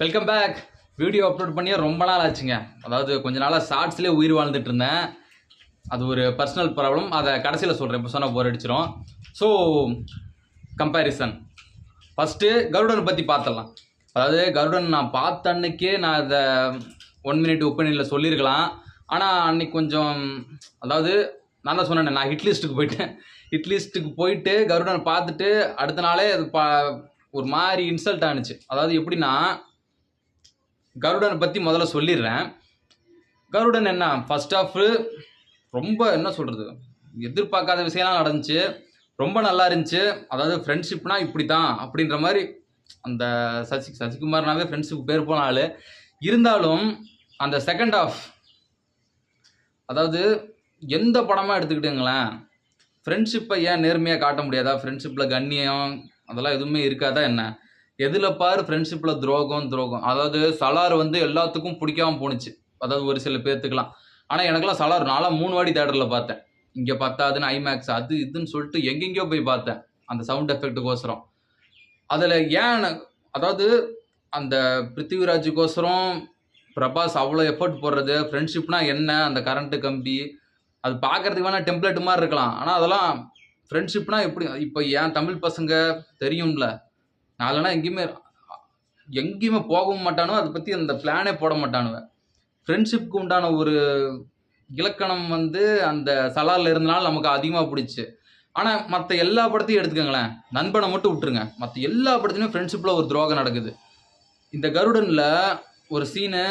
Welcome back video upload பண்ணியே ரொம்ப நாள் ஆச்சுங்க அதாவது கொஞ்ச நாளாக ஷார்ட்ஸ்லேயே உயிர் வாழ்ந்துட்டு இருந்தேன். அது ஒரு பர்சனல் ப்ராப்ளம் அதை கடைசியில் சொல்கிறேன் இப்போ சொன்னால் போர் அடிச்சிடும் ஸோ கம்பேரிசன் ஃபஸ்ட்டு கருடன் பற்றி பார்த்துடலாம் அதாவது கருடன் நான் பார்த்த அன்னைக்கே நான் அதை ஒன் மினிட் ஒப்பீனியனில் சொல்லியிருக்கலாம் ஆனால் அன்னைக்கு கொஞ்சம் அதாவது நான் தான் சொன்னேன் நான் ஹிட்லிஸ்ட்டுக்கு போயிட்டேன். ஹிட்லிஸ்ட்டுக்கு போயிட்டு கருடனை பார்த்துட்டு அடுத்த நாளே அது பா ஒரு மாதிரி இன்சல்ட் ஆனுச்சு. அதாவது எப்படின்னா கருடனை பற்றி முதல்ல சொல்லிடுறேன். கருடன் என்ன? ஃபர்ஸ்ட் ஆஃப் ரொம்ப என்ன சொல்கிறது எதிர்பார்க்காத விஷயம்லாம் நடந்துச்சு. ரொம்ப நல்லா இருந்துச்சு. அதாவது ஃப்ரெண்ட்ஷிப்னா இப்படி தான் அப்படின்ற மாதிரி அந்த சசி சசிகுமார்னாவே ஃப்ரெண்ட்ஷிப் பேர் போன ஆள். இருந்தாலும் அந்த செகண்ட் ஆஃப் அதாவது எந்த படமாக எடுத்துக்கிட்டுங்களேன்? ஃப்ரெண்ட்ஷிப்பை ஏன் நேர்மையாக காட்ட முடியாதா? ஃப்ரெண்ட்ஷிப்பில் கண்ணியம் அதெல்லாம் எதுவுமே இருக்காதா என்ன? எதில் பாரு ஃப்ரெண்ட்ஷிப்பில் துரோகம் துரோகம். அதாவது சலார் வந்து எல்லாத்துக்கும் பிடிக்காம போணுச்சு. அதாவது ஒரு சில பேர்த்துக்கலாம் ஆனால் எனக்கெல்லாம் சலார் நாளாக மூணு வாடி தேட்டரில் பார்த்தேன். இங்கே பத்தாதுன்னு ஐமேக்ஸ் அது இதுன்னு சொல்லிட்டு எங்கெங்கேயோ போய் பார்த்தேன். அந்த சவுண்ட் எஃபெக்ட்டுக்கோசரம் அதில் ஏன் அதாவது அந்த பிருத்திவிராஜுக்கோசரம் பிரபாஸ் அவ்வளோ எஃபர்ட் போடுறது ஃப்ரெண்ட்ஷிப்னா என்ன அந்த கரண்ட்டு கம்பி அது பார்க்கறதுக்கு வேணால் டெம்ப்ளேட் மாதிரி இருக்கலாம். ஆனால் அதெல்லாம் ஃப்ரெண்ட்ஷிப்னா எப்படி இப்போ ஏன் தமிழ் பசங்க தெரியும்ல? நாலனா எங்கேயுமே எங்கேயுமே போகவும் மாட்டானோ அதை பற்றி அந்த பிளானே போட மாட்டானுவேன் ஃப்ரெண்ட்ஷிப்க்கு உண்டான ஒரு இலக்கணம் வந்து அந்த சலாரில் இருந்தனால நமக்கு அதிகமாக பிடிச்சி. ஆனால் மற்ற எல்லா படத்தையும் எடுத்துக்கோங்களேன். நண்பனை மட்டும் விட்டுருங்க. மற்ற எல்லா படத்துலையும் ஃப்ரெண்ட்ஷிப்பில் ஒரு துரோகம் நடக்குது. இந்த கருடனில் ஒரு சீனு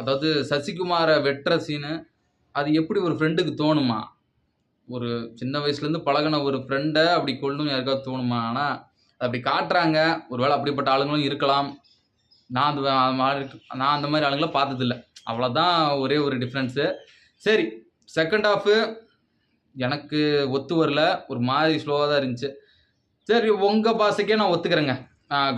அதாவது சசிகுமாரை வெட்டுற சீனு அது எப்படி ஒரு ஃப்ரெண்டுக்கு தோணுமா? ஒரு சின்ன வயசுலேருந்து பழகின ஒரு ஃப்ரெண்டை அப்படி கொள்ளணும்னு யாருக்காவது தோணுமா? ஆனால் அப்படி காட்டுறாங்க. ஒருவேளை அப்படிப்பட்ட ஆளுங்களும் இருக்கலாம். நான் அந்த மாதிரி நான் அந்த மாதிரி ஆளுங்களை பார்த்ததில்ல. அவ்வளோதான் ஒரே ஒரு டிஃப்ரென்ஸு சரி செகண்ட் ஹாஃபு எனக்கு ஒத்து வரல. ஒரு மாதிரி ஸ்லோவாக தான் இருந்துச்சு. சரி உங்கள் பாசைக்கே நான் ஒத்துக்கிறேங்க.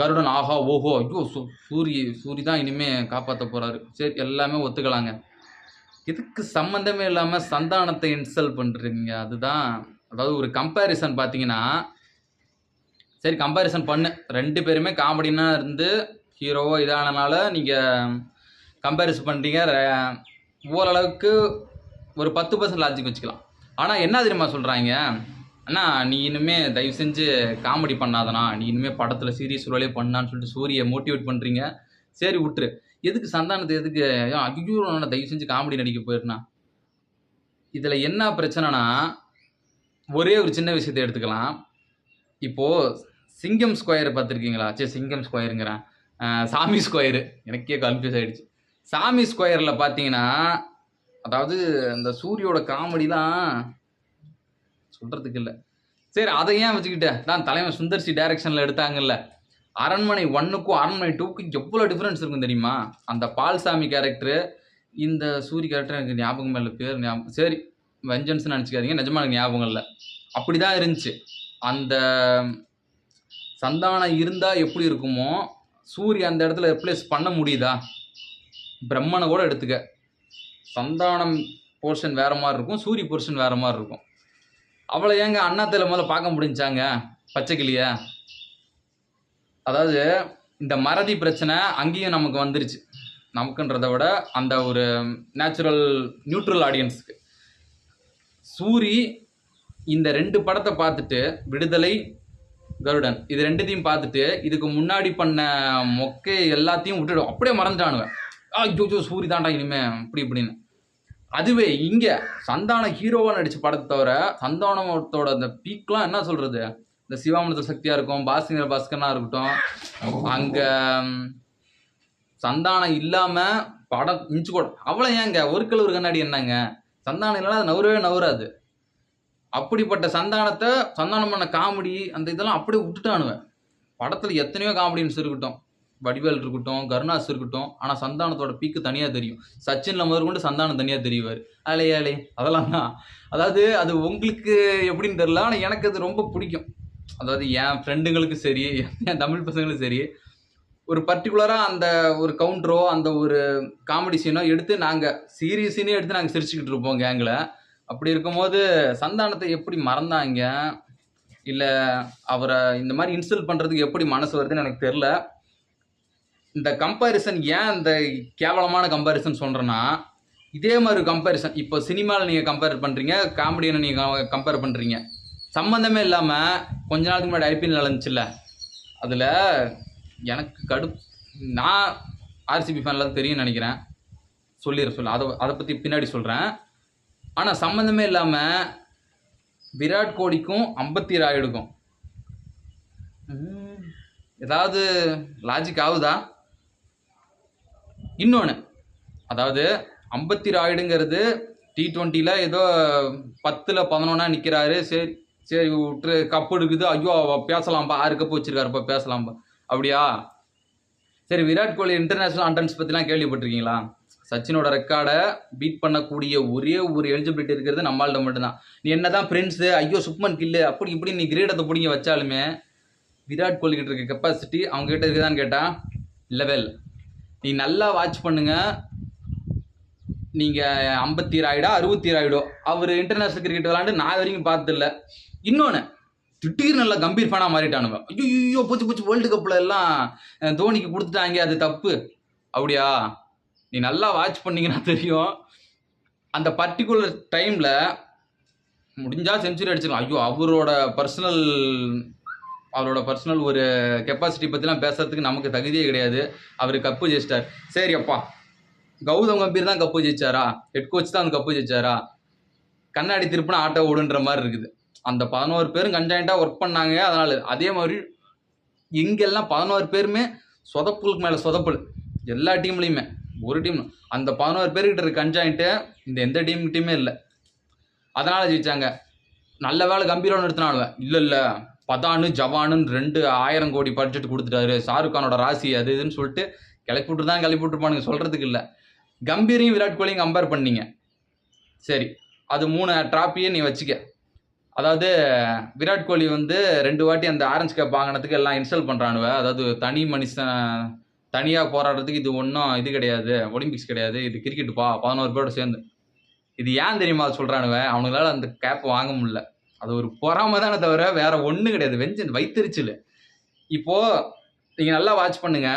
கருடன் ஆஹா ஓஹோ ஐயோ சூ சூரி சூரி தான் இனிமேல் காப்பாற்ற போகிறாரு சரி எல்லாமே ஒத்துக்கலாங்க. இதுக்கு சம்மந்தமே இல்லாமல் சந்தானத்தை இன்சல்ட் பண்ணுறீங்க அதுதான் அதாவது ஒரு கம்பேரிசன் பார்த்தீங்கன்னா சரி கம்பேரிசன் பண்ணு. ரெண்டு பேருமே காமெடினா இருந்து ஹீரோவோ இதானனால நீங்கள் கம்பேரிசன் பண்ணுறீங்க ஓரளவுக்கு ஒரு பத்து பர்சன்ட் லாஜிக் வச்சுக்கலாம். ஆனால் என்ன தெரியுமா சொல்கிறாங்க அண்ணா நீ இனிமே தயவு செஞ்சு காமெடி பண்ணாதண்ணா. நீ இனிமே படத்தில் சீரியஸ் ரோலே பண்ணான்னு சொல்லிட்டு சூரியை மோட்டிவேட் பண்ணுறீங்க சரி விட்டுரு. எதுக்கு சந்தானத்தை எதுக்கு? ஐயோ தயவு செஞ்சு காமெடி நடிக்க போயிருண்ணா. இதில் என்ன பிரச்சனைனா ஒரே ஒரு சின்ன விஷயத்தை எடுத்துக்கலாம். இப்போது சிங்கம் ஸ்கொயர் பார்த்துருக்கீங்களா? சரி சிங்கம் ஸ்கொயருங்கிறேன். சாமி ஸ்கொயரு. எனக்கே கன்ஃபியூஸ் ஆகிடுச்சு சாமி ஸ்கொயரில் பார்த்தீங்கன்னா அதாவது அந்த சூரியோட காமெடிலாம் சொல்கிறதுக்கு இல்லை. சரி அதை ஏன் வச்சுக்கிட்டேன் தான் தலைவன் சுந்தர்சி டைரக்ஷனில் எடுத்தாங்கல்ல. அரண்மனை ஒன்னுக்கும் அரண்மனை டூக்கும் எவ்வளோ டிஃப்ரென்ஸ் இருக்கும் தெரியுமா? அந்த பால்சாமி கேரக்டரு இந்த சூரிய கேரக்டர் எனக்கு ஞாபகம் இல்லை. பேர் ஞாபகம் சரி வெஞ்சன்ஸ் நினச்சிக்காதீங்க. நிஜமா எனக்கு ஞாபகம் இல்லை. அப்படி தான் இருந்துச்சு. அந்த சந்தானம் இருந்தால் எப்படி இருக்குமோ சூரிய அந்த இடத்துல ரிப்ளேஸ் பண்ண முடியுதா? பிரம்மனை கூட எடுத்துக்க. சந்தானம் போர்ஷன் வேறு மாதிரி இருக்கும் சூரிய போர்ஷன் வேறு மாதிரி இருக்கும். அவளை ஏங்க அண்ணாத்தில் முதல்ல பார்க்க முடிஞ்சாங்க? பச்சைக்கிளிய அதாவது இந்த மறதி பிரச்சனை அங்கேயும் நமக்கு வந்துருச்சு. நமக்குன்றதை விட அந்த ஒரு நேச்சுரல் நியூட்ரல் ஆடியன்ஸுக்கு சூரி இந்த ரெண்டு படத்தை பார்த்துட்டு விடுதலை கருடன். இது ரெண்டுத்தையும் பார்த்துட்டு இதுக்கு முன்னாடி பண்ண மொக்கை எல்லாத்தையும் விட்டுடும் அப்படியே மறந்துட்டானுவேன் ஐயோ சூரி தாண்டா இனிமே. இப்படி இப்படின்னு. அதுவே இங்கே சந்தான ஹீரோவாக நடித்த படத்தை தவிர சந்தானத்தோட அந்த பீக்லாம் என்ன சொல்கிறது இந்த சிவாமணத்த சக்தியாக இருக்கும் பாஸ்கர் பாஸ்கர்னா இருக்கட்டும். அங்கே சந்தானம் இல்லாமல் படம் இன்ச்சு கூட அவ்வளோ ஏங்க? ஒரு கல் ஒரு கண்ணாடி என்னங்க? சந்தானம் இல்லைன்னா அது நவரவே நவராது அப்படிப்பட்ட சந்தானத்தை சந்தானம் பண்ண காமெடி அந்த இதெல்லாம் அப்படியே விட்டுட்டானுவேன் படத்தில் எத்தனையோ காமெடியன்ஸ் இருக்கட்டும். வடிவேல் இருக்கட்டும் கருணாஸ் இருக்கட்டும் ஆனால் சந்தானத்தோட பீக்கு தனியாக தெரியும். சச்சினில் முதற்கொண்டு சந்தானம் தனியாக தெரியுவார். அலே அலே அதெல்லாம் தான். அதாவது அது உங்களுக்கு எப்படின்னு தெரில ஆனால் எனக்கு அது ரொம்ப பிடிக்கும். அதாவது என் ஃப்ரெண்டுங்களுக்கு சரி என் தமிழ் பசங்களுக்கும் சரி ஒரு பர்டிகுலராக அந்த ஒரு கவுண்டரோ அந்த ஒரு காமெடி சீனோ எடுத்து நாங்கள் சீரியஸினே எடுத்து நாங்கள் சிரிச்சுக்கிட்டு இருப்போம் கேங்கில் அப்படி இருக்கும்போது சந்தானத்தை எப்படி மறந்தாங்க? இல்லை அவரை இந்த மாதிரி இன்சல்ட் பண்ணுறதுக்கு எப்படி மனசு வருதுன்னு எனக்கு தெரில இந்த கம்பேரிசன் ஏன் இந்த கேவலமான கம்பேரிசன் சொல்கிறேன்னா இதே மாதிரி கம்பேரிசன் இப்போ சினிமாவில் நீங்கள் கம்பேர் பண்ணுறீங்க காமெடியை நீங்கள் கம்பேர் பண்ணுறீங்க சம்மந்தமே இல்லாமல் கொஞ்ச நாளுக்கு முன்னாடி ஐபிஎல் நடந்துச்சுல்ல அதில் எனக்கு கடு நான் ஆர்சிபி ஃபேன்லாம் தெரியும்னு நினைக்கிறேன். சொல்லிடுறேன் சொல்ல. அதை அதை பற்றி பின்னாடி சொல்கிறேன் ஆனால் சம்மந்தமே இல்லாமல் விராட் கோலிக்கும் அம்பத்தி ராயுடுக்கும் ஏதாவது லாஜிக் ஆகுதா? இன்னொன்று அதாவது அம்பத்தி ராயுடுங்கிறது டி ட்வெண்ட்டியில் ஏதோ பத்தில் பதினொன்னா நிற்கிறாரு சரி சரி விட்டுரு கப்பு எடுக்குது. ஐயோ பேசலாம்ப்பா ஆறு கப்பு வச்சுருக்காருப்பா பேசலாம்ப்பா அப்படியா? சரி விராட் கோலி இன்டர்நேஷனல் அண்டன்ஸ் பற்றிலாம் கேள்விப்பட்டிருக்கீங்களா? சச்சினோட ரெக்கார்டை பீட் பண்ணக்கூடிய ஒரே ஒரு எலிஜிபிலிட்டி இருக்கிறது நம்மள்கிட்ட மட்டும்தான். நீ என்னதான் ஃப்ரெண்ட்ஸு ஐயோ சுப்மன் கில்லு அப்படி இப்படி நீ கிரீடத்தை பிடிங்க வச்சாலுமே விராட் கோலி கிட்ட இருக்க கெப்பாசிட்டி அவங்க கிட்ட இருக்குதான்னு கேட்டா லெவல் நீ நல்லா வாட்ச் பண்ணுங்க. நீங்க ஐம்பத்தி ஆயிடா அறுபத்தி ஆயிடோ. அவர் இன்டர்நேஷனல் கிரிக்கெட் விளாண்டு நான் வரைக்கும் பார்த்ததில்ல. இன்னொன்று திடீர்னு நல்லா கம்பீர் ஃபேனாக மாறிட்டானுங்க ஐயோ ஐயோ போச்சு போச்சு வேர்ல்டு கப்பில் எல்லாம் தோனிக்கு கொடுத்துட்டாங்க அது தப்பு. அப்படியா? நீ நல்லா வாட்ச் பண்ணிங்கன்னா தெரியும். அந்த பர்டிகுலர் டைமில் முடிஞ்சால் செஞ்சுரி அடிச்சிடலாம். ஐயோ அவரோட பர்சனல் அவரோட பர்சனல் ஒரு கெப்பாசிட்டி பற்றிலாம் பேசுறதுக்கு நமக்கு தகுதியே கிடையாது. அவர் கப்பு ஜெயிச்சிட்டார். சரி அப்பா கௌதம் கம்பீர் தான் கப்பு ஜெயிச்சாரா? ஹெட் கோச் தான் அந்த கப்பு ஜெயிச்சாரா? கண்ணாடி திருப்பினா ஆட்டோ ஓடுன்ற மாதிரி இருக்குது. அந்த பதினோரு பேரும் கன்ஜாயிண்டாக ஒர்க் பண்ணாங்க. அதனால் அதே மாதிரி இங்கெல்லாம் பதினோரு பேருமே சொதப்புலுக்கு மேலே சொதப்புல். எல்லா டீம்லேயுமே ஒரு டீம் அந்த பதினோரு பேர்கிட்ட இருக்க கஞ்சாயின்ட்டு இந்த எந்த டீம்கிட்டையுமே இல்லை. அதனால் ஜெயிச்சாங்க. நல்ல வேலை கம்பீரம் நிறுத்தினாலும் இல்லை இல்லை. பதானு ஜவானுன்னு ரெண்டு ஆயிரம் கோடி பட்ஜெட் கொடுத்துட்டாரு. ஷாருக் கானோட ராசி அது இதுன்னு சொல்லிட்டு கிளப்பி விட்டு தான் கிளப்பி விட்டுருப்பானுங்க சொல்கிறதுக்கு இல்லை. கம்பீரையும் விராட் கோலியும் கம்பேர் பண்ணீங்க. சரி. அது மூணு ட்ராப்பியே நீ வச்சுக்க. அதாவது விராட் கோலி வந்து ரெண்டு வாட்டி அந்த ஆரஞ்சு கேப் வாங்கினதுக்கு எல்லாம் இன்ஸ்டால் பண்ணுறானுவ அதாவது தனி மனுஷன் தனியாக போராடுறதுக்கு இது ஒன்றும் இது கிடையாது. ஒலிம்பிக்ஸ் கிடையாது. இது கிரிக்கெட்டுப்பா பதினோரு பேரோட சேர்ந்து. இது ஏன் தெரியுமா சொல்கிறானுவ அவனுங்களால அந்த கேப் வாங்க முடியல. அது ஒரு பொறாம தானே தவிர வேற ஒன்றும் கிடையாது. வெஞ்சன் வைத்தறிச்சல். இப்போது நீங்கள் நல்லா வாட்ச் பண்ணுங்க.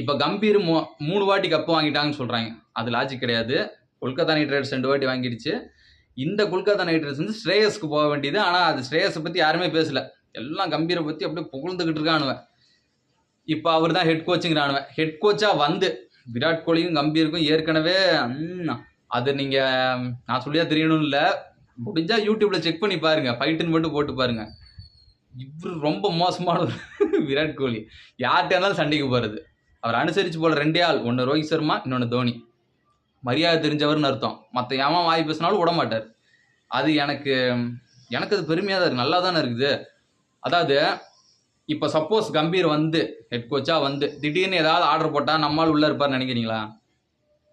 இப்போ கம்பீர் மூ மூணு வாட்டி கப்பு வாங்கிட்டாங்கன்னு சொல்கிறாங்க அது லாஜிக் கிடையாது. கொல்கத்தா நைட் ரைடர்ஸ் ரெண்டு வாட்டி வாங்கிடுச்சு இந்த கொல்கத்தா நைட் ரைடர்ஸ் வந்து ஸ்ரேயஸ்க்கு போக வேண்டியது. ஆனால் அது ஸ்ரேயஸை பற்றி யாருமே பேசலை. எல்லாம் கம்பீரை பற்றி அப்படியே புகழ்ந்துக்கிட்டு இருக்கானுவேன் இப்போ அவர் தான் ஹெட் கோச்சுங்கிறானுவன் ஹெட் கோச்சாக வந்து விராட் கோலியும் கம்பீருக்கும் ஏற்கனவே அது நீங்கள் நான் சொல்லியா தெரியணும் இல்லை. முடிஞ்சால் யூடியூப்பில் செக் பண்ணி பாருங்கள் ஃபைட்டுன்னு மட்டும் போட்டு பாருங்கள் இவர் ரொம்ப மோசமானவர் விராட் கோலி. யார்கிட்ட இருந்தாலும் சண்டைக்கு போகிறது அவர் அனுசரித்து போல ரெண்டே ஆள். ஒன்று ரோஹித் சர்மா இன்னொன்று தோனி. மரியாதை தெரிஞ்சவர்னு அர்த்தம். மற்ற ஏமா வாய் பேசினாலும் விட மாட்டார். அது எனக்கு எனக்கு அது பெருமையாக தான் இருக்குது நல்லா தானே இருக்குது. அதாவது இப்போ சப்போஸ் கம்பீர் வந்து ஹெட் கோச்சாக வந்து திடீர்னு ஏதாவது ஆர்டர் போட்டால் நம்மால் உள்ளே இருப்பார்னு நினைக்கிறீங்களா?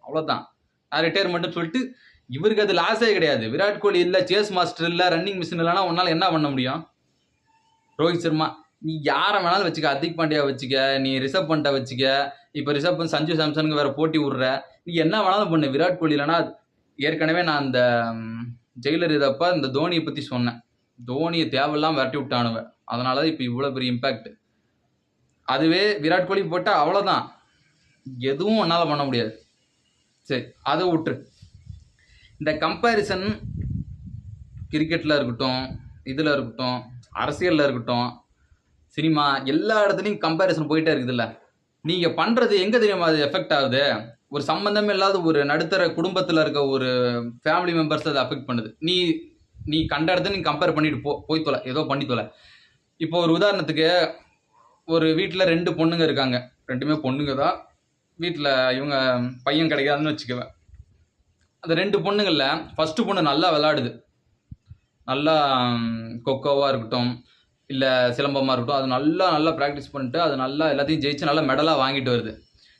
அவ்வளோதான் நான் ரிட்டையர்மெண்ட்டு சொல்லிட்டு இவருக்கு அது லாஸே கிடையாது. விராட் கோலி இல்லை சேஸ் மாஸ்டர் இல்லை ரன்னிங் மிஷின் இல்லைனா உன்னால் என்ன பண்ண முடியும்? ரோஹித் சர்மா நீ யாரை வேணாலும் வச்சுக்க. அதிக் பாண்டியா வச்சுக்க நீ ரிஷப் பண்ட்டை வச்சுக்க. இப்போ ரிஷப் பண்ட் சஞ்சு சாம்சனுக்கு வேறு போட்டி விடுற. நீ என்ன வேணாலும் பண்ணு. விராட் கோலி இல்லைனா ஏற்கனவே நான் அந்த ஜெயிலர் இதப்போ இந்த தோனியை பற்றி சொன்னேன். தோனியை தேவையில்லாம விரட்டி விட்டானுவ அதனால தான் இப்போ இவ்வளோ பெரிய இம்பேக்ட் அதுவே விராட் கோலி போட்டால் அவ்வளோதான் எதுவும் என்னால் பண்ண முடியாது. சரி அதை விட்டுரு. இந்த கம்பேரிசன் கிரிக்கெட்டில் இருக்கட்டும் இதில் இருக்கட்டும் அரசியலில் இருக்கட்டும் சினிமா எல்லா இடத்துலையும் கம்பேரிசன் போயிட்டே இருக்குதுல்ல. நீங்கள் பண்ணுறது எங்கே தெரியுமா அது எஃபெக்ட் ஆகுது? ஒரு சம்மந்தமே இல்லாத ஒரு நடுத்தர குடும்பத்தில் இருக்க ஒரு ஃபேமிலி மெம்பர்ஸ் அதை அஃபெக்ட் பண்ணுது. நீ நீ கண்ட இடத்த நீ கம்பேர் பண்ணிட்டு போ போய் தொலை. ஏதோ பண்ணி தொலை. இப்போ ஒரு உதாரணத்துக்கு ஒரு வீட்டில் ரெண்டு பொண்ணுங்க இருக்காங்க. ரெண்டுமே பொண்ணுங்க தான். வீட்டில் இவங்க பையன் கிடைக்காதுன்னு வச்சுக்குவேன். அந்த ரெண்டு பொண்ணுங்களில் ஃபஸ்ட்டு பொண்ணு நல்லா விளாடுது நல்லா கொக்கோவாக இருக்கட்டும் இல்லை சிலம்பமாக இருக்கட்டும் அது நல்லா நல்லா ப்ராக்டிஸ் பண்ணிட்டு அது நல்லா எல்லாத்தையும் ஜெயிச்சு நல்லா மெடலாக வாங்கிட்டு வருது.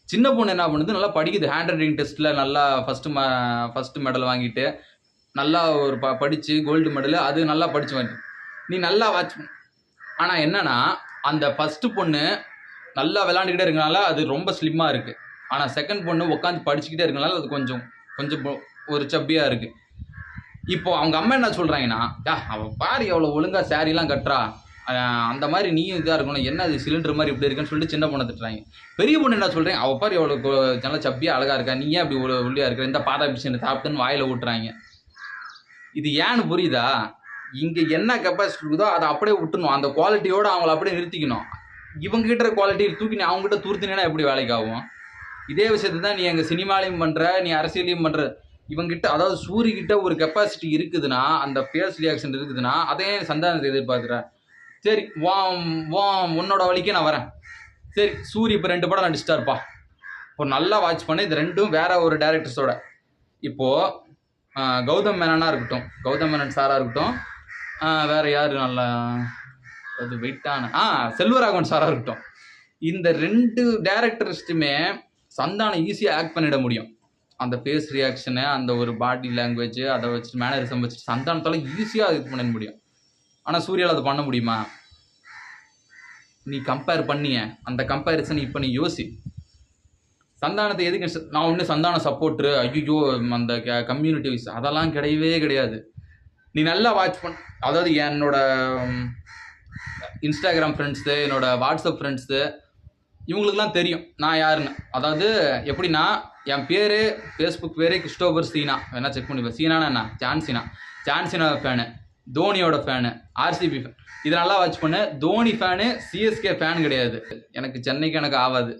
சின்ன பொண்ணு என்ன பண்ணுது? நல்லா படிக்குது. ஹேண்ட் ரைட்டிங் டெஸ்ட்டில் நல்லா ஃபஸ்ட்டு ம ஃபஸ்ட்டு மெடல் வாங்கிட்டு நல்லா ஒரு ப படித்து கோல்டு மெடலு அது நல்லா படித்து வாங்கிட்டு நீ நல்லா வாட்ச் ஆனால் என்னன்னா அந்த ஃபஸ்ட்டு பொண்ணு நல்லா விளாண்டுக்கிட்டே இருக்கனால அது ரொம்ப ஸ்லிம்மாக இருக்குது ஆனால் செகண்ட் பொண்ணு உட்காந்து படிச்சுக்கிட்டே இருக்கனால அது கொஞ்சம் கொஞ்சம் ஒரு சப்பியாக இருக்குது இப்போ அவங்க அம்மா என்ன சொல்கிறாங்கன்னா யா அவள் பாரு எவ்வளோ ஒழுங்காக சாரீலாம் கட்டுறா. அந்த மாதிரி நீயும் இதாக இருக்கணும். என்ன அது சிலிண்டர் மாதிரி இப்படி இருக்குன்னு சொல்லிட்டு சின்ன பொண்ணை திட்டுறாங்க. பெரிய பொண்ணு என்ன சொல்கிறேன் அவள் பாரு எவ்வளோ நல்லா சப்பியாக அழகாக இருக்கா. நீ ஏன் அப்படி இவ்வளோ உள்ளியாக இருக்கிற? இந்த பாதா பிடிச்சு சாப்பிட்டுன்னு வாயில் ஊட்டுறாங்க. இது ஏன்னு புரியுதா? இங்கே என்ன கெப்பாசிட்டி இருக்குதோ அதை அப்படியே விட்டுணும் அந்த குவாலிட்டியோடு அவங்கள அப்படியே நிறுத்திக்கணும். இவங்க கிட்ட குவாலிட்டி தூக்கி நீ அவங்ககிட்ட துருத்தினா எப்படி வேலைக்கு ஆகும்? இதே விஷயத்தை தான் நீ எங்கள் சினிமாலையும் பண்ணுற நீ அரசியலையும் பண்ணுற இவங்கிட்ட அதாவது சூரி கிட்ட ஒரு கெப்பாசிட்டி இருக்குதுன்னா அந்த ஃபேஸ் ரியாக்ஷன் இருக்குதுன்னா அதே சந்தானத்தை எதிர்பார்க்குற. சரி வா வா உன்னோட வழிக்கே நான் வரேன். சரி சூரி இப்போ ரெண்டு படம் நடிச்சிட்டாருப்பா. ஒரு நல்லா வாட்ச் பண்ண. இது ரெண்டும் வேற ஒரு டேரக்டர்ஸோட இப்போது கௌதம் மேனனாக இருக்கட்டும். கௌதம் மேனன் சாராக இருக்கட்டும். வேறு யார் நல்லா அது வெயிட்டான ஆ செல்வராகவன் சாராக இருக்கட்டும். இந்த ரெண்டு டேரக்டர்ஸ்ட்டுமே சந்தானம் ஈஸியாக ஆக்ட் பண்ணிட முடியும். அந்த ஃபேஸ் ரியாக்ஷனு அந்த ஒரு பாடி லாங்குவேஜ் அதை வச்சு மேனரிசம் வச்சு சந்தானத்தால் ஈஸியாக இது பண்ண முடியும். ஆனால் சூர்யாவில் அது பண்ண முடியுமா? நீ கம்பேர் பண்ணிய. அந்த கம்பேரிசன் இப்போ நீ யோசி. சந்தானத்தை எதுக்கு நான் ஒன்று சந்தான சப்போர்ட்ரு ஐயோ அந்த கம்யூனிட்டி வைஸ் அதெல்லாம் கிடையவே கிடையாது. நீ நல்லா வாட்ச் பண் அதாவது என்னோட இன்ஸ்டாகிராம் ஃப்ரெண்ட்ஸு என்னோட வாட்ஸ்அப் ஃப்ரெண்ட்ஸு இவங்களுக்குலாம் தெரியும் நான் யாருன்னு. அதாவது எப்படின்னா என் பேர் ஃபேஸ்புக் பேரே கிறிஸ்டோபர் சீனா. வேணா செக் பண்ணிப்பேன் சீனானா என்ன? John Cena John Cena fan தோனியோட fan RCB fan இதை நல்லா வாட்ச் பண்ணு. தோனி ஃபேனு சிஎஸ்கே ஃபேன் கிடையாது. எனக்கு சென்னைக்கு எனக்கு ஆகாது.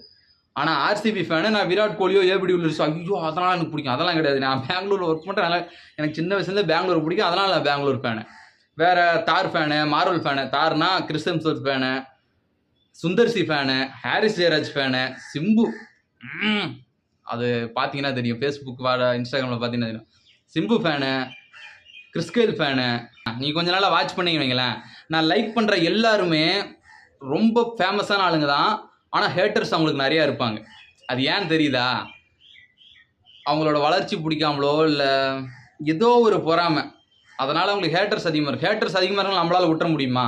ஆனால் ஆர்சிபி ஃபேனு நான் விராட் கோலியோ ஏபிடி வில்லியர்ஸோ ஐயோ அதனால் எனக்கு பிடிக்கும். அதெல்லாம் கிடையாது. நான் பெங்களூரில் ஒர்க் பண்ணுறேன் அதனால் எனக்கு சின்ன வயசுலேருந்து பெங்களூர் பிடிக்கும். அதனால் நான் பெங்களூர் ஃபேனு வேறு தார் ஃபேனு மார்வல் ஃபேனு தார்னா கிறிஸ்டன்சோர் fan Sundar C fan Harris Jayaraj fan Simbu. அது பார்த்தீங்கன்னா தெரியும். ஃபேஸ்புக் வாட இன்ஸ்டாகிராமில் பார்த்தீங்கன்னா தெரியும். சிம்பு ஃபேனு கிறிஸ்கேல் ஃபேனு நீ கொஞ்ச நாளாக வாட்ச் பண்ணிங்க வைங்களேன். நான் லைக் பண்ணுற எல்லாருமே ரொம்ப ஃபேமஸான ஆளுங்க தான். ஆனால் ஹேட்டர்ஸ் அவங்களுக்கு நிறையா இருப்பாங்க. அது ஏன் தெரியுதா? அவங்களோட வளர்ச்சி பிடிக்காமலோ இல்லை ஏதோ ஒரு பொறாமை. அதனால் அவங்களுக்கு ஹேட்டர்ஸ் அதிகமாக இருக்கும் ஹேட்டர்ஸ் அதிகமாக இருந்தாலும் நம்மளால் விட்டுற முடியுமா?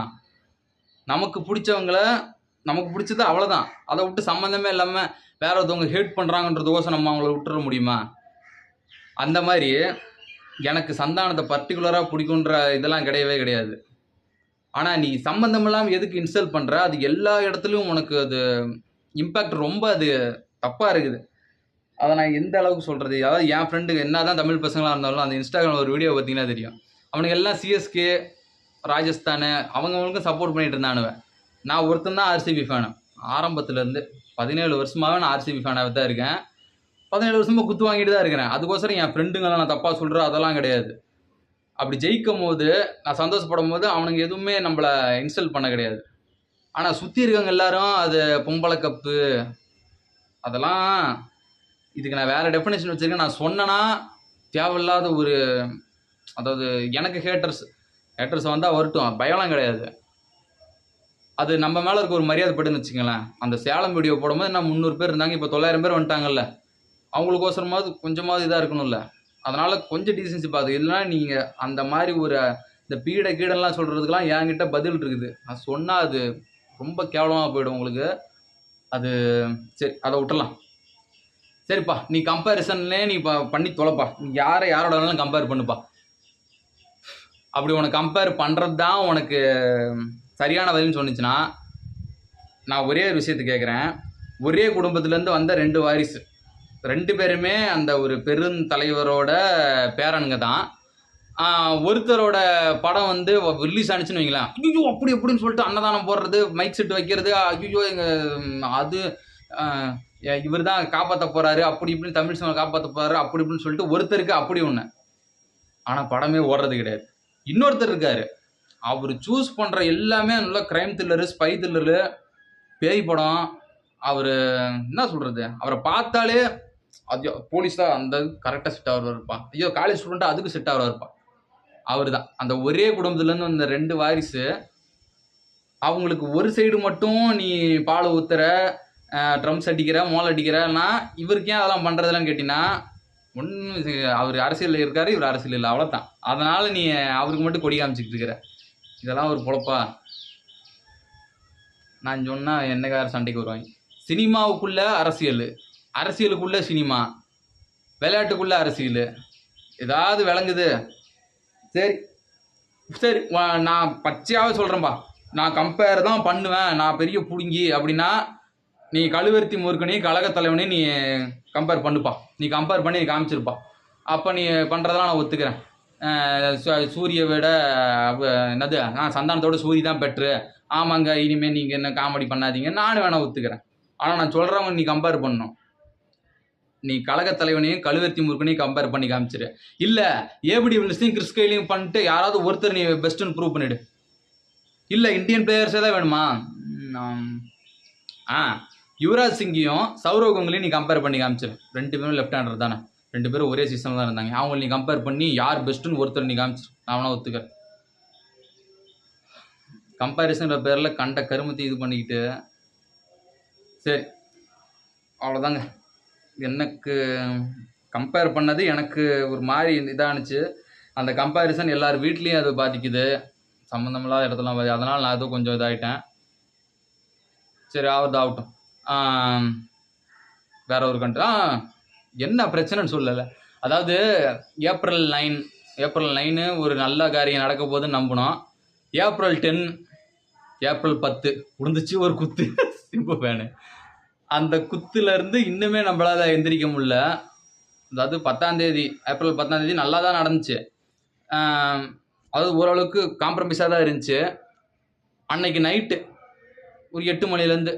நமக்கு பிடிச்சவங்கள நமக்கு பிடிச்சது அவ்வளோதான் அதை விட்டு சம்மந்தமே இல்லாமல் வேற ஒருத்தவங்க ஹேட் பண்ணுறாங்கன்றதுக்கோசம் நம்ம அவங்கள விட்டுற முடியுமா? அந்த மாதிரி எனக்கு சந்தானத்தை பர்டிகுலராக பிடிக்குன்ற இதெல்லாம் கிடையவே கிடையாது. ஆனால் நீ சம்மந்தம் இல்லாமல் எதுக்கு இன்ஸ்டால் பண்ணுற அது எல்லா இடத்துலையும் உனக்கு அது இம்பேக்ட் ரொம்ப அது தப்பாக இருக்குது. அதை நான் எந்த அளவுக்கு சொல்கிறது அதாவது என் ஃப்ரெண்டுக்கு என்ன தான் தமிழ் பசங்களாக இருந்தாலும் அந்த இன்ஸ்டாகிராமில் ஒரு வீடியோ பார்த்தீங்கன்னா தெரியும். அவனுக்கு எல்லாம் சிஎஸ்கே ராஜஸ்தானு அவங்கவுங்களுக்கும் சப்போர்ட் பண்ணிட்டு இருந்தானுவேன் நான் ஒருத்தன் தான் ஆர்சிபி ஃபேனு ஆரம்பத்துலேருந்து பதினேழு வருஷமாகவே நான் ஆர்சிபி ஃபேனாகவே தான் இருக்கேன். பதினேழு வருஷமாக குத்து வாங்கிட்டு தான் இருக்கிறேன். அதுக்கோசரம் என் ஃப்ரெண்டுங்களை நான் தப்பாக சொல்கிறேன் அதெல்லாம் கிடையாது. அப்படி ஜெயிக்கும் போது நான் சந்தோஷப்படும் போது அவனுங்க எதுவுமே நம்மளை இன்ஸ்டால் பண்ண கிடையாது. ஆனால் சுற்றி இருக்கவங்க எல்லாரும் அது பொம்பளை கப்பு அதெல்லாம் இதுக்கு நான் வேறு டெஃபினேஷன் வச்சுருக்கேன். நான் சொன்னேன்னா தேவையில்லாத ஒரு அதாவது எனக்கு ஹேட்டர்ஸ் ஹேட்டர்ஸ் வந்தால் வரட்டும். பயம்லாம் கிடையாது. அது நம்ம மேலே இருக்க ஒரு மரியாதை படுன்னு வச்சுங்களேன் அந்த சேலம் வீடியோ போடும்போது என்ன முந்நூறு பேர் இருந்தாங்க இப்போ தொள்ளாயிரம் பேர் வந்துட்டாங்கல்ல. அவங்களுக்கோசரமாவது கொஞ்சமாவது இதாக இருக்கணும்ல. அதனால் கொஞ்சம் டீசன்சி பார்த்து இல்லைன்னா நீங்கள் அந்த மாதிரி ஒரு இந்த பீடை கீடெல்லாம் சொல்கிறதுக்கெலாம் என்கிட்ட பதில் இருக்குது. நான் சொன்னால் அது ரொம்ப கேவலமாக போயிடும் உங்களுக்கு. அது சரி அதை விட்டுறலாம். சரிப்பா நீ கம்பேரிசன்லே நீ ப பண்ணி தொலைப்பா. நீ யாரை யாரோட வேணாலும் கம்பேர் பண்ணுப்பா. அப்படி உனக்கு கம்பேர் பண்ணுறது தான் உனக்கு சரியான பதில்னு சொன்னிச்சுன்னா நான் ஒரே ஒரு விஷயத்தை கேட்குறேன் ஒரே குடும்பத்துலேருந்து வந்த ரெண்டு வாரிசு. ரெண்டு பேருமே அந்த ஒரு பெருந்தலைவரோட பேரனுங்க தான் ஒருத்தரோட படம் வந்து ரிலீஸ் ஆனிச்சுன்னு வைங்களேன். ஐயோ அப்படி எப்படின்னு சொல்லிட்டு அன்னதானம் போடுறது மைக் செட் வைக்கிறது ஐயோ எங்கள் அது இவர் தான் காப்பாற்ற போகிறாரு அப்படி இப்படின்னு தமிழ் சினிமா காப்பாற்ற போகிறாரு அப்படி இப்படின்னு சொல்லிட்டு ஒருத்தருக்கு அப்படி ஒன்று ஆனால் படமே ஓடுறது கிடையாது. இன்னொருத்தர் இருக்காரு. அவர் சூஸ் பண்ணுற எல்லாமே நல்லா க்ரைம் த்ரில்லரு ஸ்பை த்ரில்லரு பேய் படம். அவர் என்ன சொல்கிறது அவரை பார்த்தாலே ஐயோ போலீஸ் தான் அந்த கரெக்டாக செட் ஆகிறவர் இருப்பான். ஐயோ காலேஜ் ஸ்டூடெண்ட்டாக அதுக்கு செட் ஆகிறவர் இருப்பான். அவர் தான் அந்த ஒரே குடும்பத்துலேருந்து வந்த ரெண்டு வாரிசு அவங்களுக்கு ஒரு சைடு மட்டும் நீ பால் ஊத்துற ட்ரம்ஸ் அடிக்கிற மோல் அடிக்கிறன்னா இவருக்கு ஏன் அதெல்லாம் பண்ணுறதெல்லாம் கேட்டிங்கன்னா ஒன்றும் அவர் அரசியலில் இருக்காரு இவர் அரசியல் இல்லை அவ்வளோதான் அதனால் நீ அவருக்கு மட்டும் கொடி காமிச்சிக்கிட்டு இருக்கிற இதெல்லாம் ஒரு பொழப்பா? நான் சொன்னால் என்னக்கார சண்டைக்கு வருவாங்க. சினிமாவுக்குள்ள அரசியல். அரசியலுக்குள்ளே சினிமா விளையாட்டுக்குள்ளே அரசியல் ஏதாவது விளங்குது. சரி சரி நான் பச்சையாகவே சொல்கிறேன்ப்பா நான் கம்பேர் தான் பண்ணுவேன். நான் பெரிய பிடுங்கி அப்படின்னா நீ கழுவருத்தி மூர்க்கனி கழக நீ கம்பேர் பண்ணுப்பா. நீ கம்பேர் பண்ணி நீ காமிச்சிருப்பா. அப்போ நீ பண்ணுறதெல்லாம் நான் ஒத்துக்கிறேன். சூரிய விட என்னது? ஆ சந்தானத்தோட சூரிய தான் பெட்ரு ஆமாங்க இனிமேல் நீங்கள் என்ன காமெடி பண்ணாதீங்க. நானும் வேணால் ஒத்துக்கிறேன். ஆனால் நான் சொல்கிறவங்க நீ கம்பேர் பண்ணணும். நீ கழக தலைவனையும் கழுவர்த்தி முருகனையும் கம்பேர் பண்ணி காமிச்சிரு. இல்லை ஏபிடி வில்ஸையும் கிறிஸ் கைலையும் பண்ணிட்டு யாராவது ஒருத்தர் நீ பெஸ்ட்டுன்னு ப்ரூவ் பண்ணிடு. இல்லை இந்தியன் பிளேயர்ஸே தான் வேணுமா? ஆ யுவராஜ் சிங்கையும் சௌரவ் கங்குலையும் நீ கம்பேர் பண்ணி காமிச்சிரு. ரெண்டு பேரும் லெஃப்ட் ஹேண்டர் தானே. ரெண்டு பேரும் ஒரே சீசனில் தான் இருந்தாங்க. அவங்களை நீ கம்பேர் பண்ணி யார் பெஸ்ட்டுன்னு ஒருத்தர் நீ காமிச்சிரு. நான் வேணா ஒத்துக்கிறேன். கம்பேரிசன்ற பேரில் கண்ட கருமத்தை இது பண்ணிக்கிட்டு சரி அவ்வளோதாங்க எனக்கு கம்பேர் பண்ணது எனக்கு ஒரு மாதிரி இதானுச்சு அந்த கம்பேரிசன் எல்லார் வீட்லேயும் அது பாதிக்குது. சம்மந்தமில்லாத இடத்துலாம் பாதி அதனால் நான் அதுவும் கொஞ்சம் இதாகிட்டேன் சரி ஆகுது ஆகட்டும் வேற ஒரு கண்ட்ரி ஆ என்ன பிரச்சனைன்னு சொல்லலை. அதாவது ஏப்ரல் நைன் ஏப்ரல் நைனு ஒரு நல்ல காரியம் நடக்க போகுதுன்னு நம்பினோம். ஏப்ரல் டென் ஏப்ரல் பத்து. உழுந்துச்சு ஒரு குத்து. சிம்பு ஃபேனு அந்த குத்துல இருந்து இன்னுமே நம்மளால எந்திரிக்க முடியல. அதாவது பத்தாம் தேதி ஏப்ரல் பத்தாம் தேதி நல்லா தான் நடந்துச்சு அது ஓரளவுக்கு காம்ப்ரமைஸாக தான் இருந்துச்சு. அன்னைக்கு நைட்டு ஒரு எட்டு மணிலேருந்து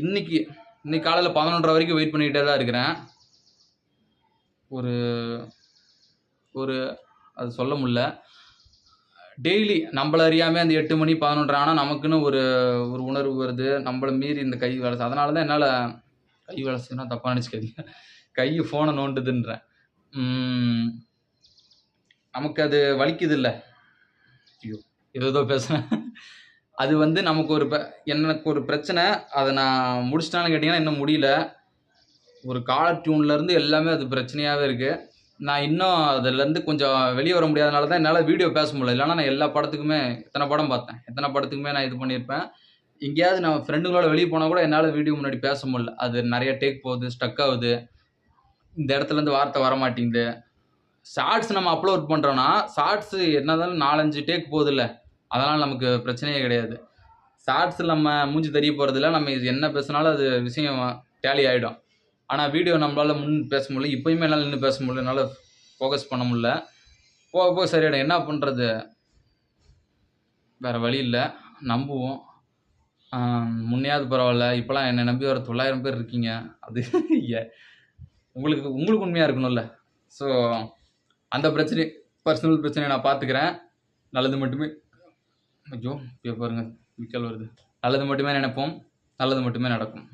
இன்னைக்கு இன்னைக்கு காலையில் பதினொன்றரை வரைக்கும் வெயிட் பண்ணிக்கிட்டே தான் இருக்கிறேன். ஒரு ஒரு அது சொல்ல முடில டெய்லி நம்மள அறியாமல் அந்த எட்டு மணி பதினொன்று ஆனால் நமக்குன்னு ஒரு ஒரு உணர்வு வருது. நம்மளை மீறி இந்த கை வேலை அதனால தான் என்னால் கை வேலை செய்யணும் தப்பாக நினச்சிக்காதீங்க. கை ஃபோனை நோண்டுதுன்றேன். நமக்கு அது வலிக்குது இல்லை ஐயோ ஏதோ பேசுகிறேன் அது வந்து நமக்கு ஒரு ப- எனக்கு ஒரு பிரச்சனை. அதை நான் முடிச்சிட்டான்னு கேட்டிங்கன்னா இன்னும் முடியல. ஒரு காலர் டியூன்லேருந்து எல்லாமே அது பிரச்சனையாகவே இருக்குது நான் இன்னும் அதுலேருந்து கொஞ்சம் வெளியே வர முடியாதனால தான் என்னால் வீடியோ பேச முடியல. இல்லைனா நான் எல்லா படத்துக்குமே எத்தனை படம் பார்த்தேன் எத்தனை படத்துக்குமே நான் இது பண்ணியிருப்பேன். எங்கேயாவது நான் ஃப்ரெண்டுங்களோட வெளியே போனால் கூட என்னால் வீடியோ முன்னாடி பேச முடியல. அது நிறைய டேக் போகுது ஸ்டக் ஆகுது. இந்த இடத்துலேருந்து வார்த்தை வர மாட்டேங்குது. ஷார்ட்ஸ் நம்ம அப்லோட் பண்ணுறோன்னா ஷார்ட்ஸ் என்னதான் நாலஞ்சு டேக் போகுதுல்ல அதனால் நமக்கு பிரச்சனையே கிடையாது. ஷார்ட்ஸ் நம்ம மூஞ்சி தெரிய போகிறதில்ல நம்ம இது என்ன பேசினாலும் அது விஷயம் டேலி ஆகிடும் ஆனால் வீடியோ நம்மளால் முன் பேச முடியல இப்போயுமே என்னால் நின்று பேச முடியல என்னால் ஃபோக்கஸ் பண்ண முடியல. போக போக சரியாயிடும். என்ன பண்ணுறது வேறு வழி இல்லை. நம்புவோம். முன்னையாவது பரவாயில்ல. இப்போலாம் என்னை நம்பி வர தொள்ளாயிரம் பேர் இருக்கீங்க. அது உங்களுக்கு உங்களுக்கு உண்மையாக இருக்கணும்ல. ஸோ அந்த பிரச்சனை பர்சனல் பிரச்சனையை நான் பார்த்துக்கிறேன். நல்லது மட்டுமே. ஐயோ இப்போ பாருங்கள் விக்கல் வருது. நல்லது மட்டுமே நினைப்போம். நல்லது மட்டுமே நடக்கும்.